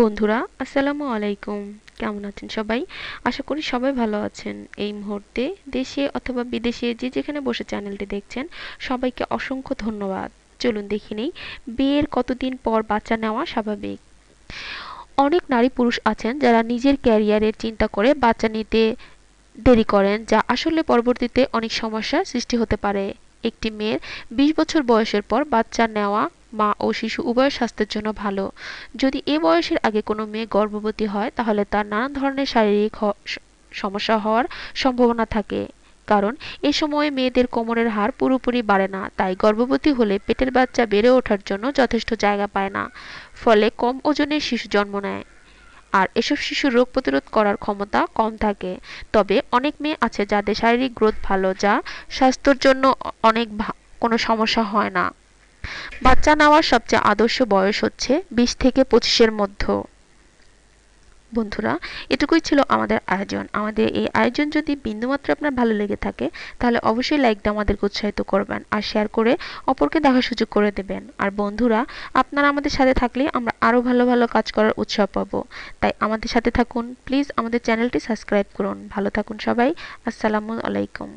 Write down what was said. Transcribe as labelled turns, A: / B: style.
A: বন্ধুরা, আসসালামু আলাইকুম। কেমন আছেন সবাই? আশা করি সবাই ভালো আছেন। এই মুহূর্তে দেশে অথবা বিদেশে যে যেখানে বসে চ্যানেলটি দেখছেন, সবাইকে অসংখ্য ধন্যবাদ। চলুন দেখে নেই, বিয়ের কতদিন পর বাচ্চা নেওয়া স্বাভাবিক? অনেক নারী পুরুষ আছেন যারা নিজের ক্যারিয়ারের চিন্তা করে বাচ্চা নিতে দেরি করেন, যা আসলে পরবর্তীতে অনেক সমস্যার সৃষ্টি হতে পারে। একটি মেয়ের বিশ বছর বয়সের পর বাচ্চা নেওয়া মা ও শিশু উভয় স্বাস্থ্যের জন্য ভালো। যদি এ বয়সের আগে কোনো মেয়ে গর্ভবতী হয়, তাহলে তার নানান ধরনের শারীরিক সমস্যা হওয়ার সম্ভাবনা থাকে। কারণ, এ সময়ে মেয়েদের কোমরের হার পুরোপুরি বাড়ে না, তাই গর্ভবতী হলে পেটের বাচ্চা বেড়ে ওঠার জন্য যথেষ্ট জায়গা পায় না, ফলে কম ওজনের শিশু জন্ম নেয়। আর এসব শিশুর রোগ প্রতিরোধ করার ক্ষমতা কম থাকে। তবে অনেক মেয়ে আছে যাদের শারীরিক গ্রোথ ভালো, যা স্বাস্থ্যের জন্য অনেক কোনো সমস্যা হয় না। বাচ্চা নেওয়ার সবচেয়ে আদর্শ বয়স হচ্ছে বিশ থেকে পঁচিশের মধ্যে। বন্ধুরা, এটুকুই ছিল আমাদের আয়োজন। আমাদের এই আয়োজন যদি বিন্দুমাত্র আপনার ভালো লেগে থাকে, তাহলে অবশ্যই লাইক দিয়ে আমাদেরকে উৎসাহিত করবেন আর শেয়ার করে অপরকে দেখার সুযোগ করে দেবেন। আর বন্ধুরা, আপনারা আমাদের সাথে থাকলে আমরা আরও ভালো ভালো কাজ করার উৎসাহ পাবো। তাই আমাদের সাথে থাকুন। প্লিজ আমাদের চ্যানেলটি সাবস্ক্রাইব করুন। ভালো থাকুন সবাই। আসসালামু আলাইকুম।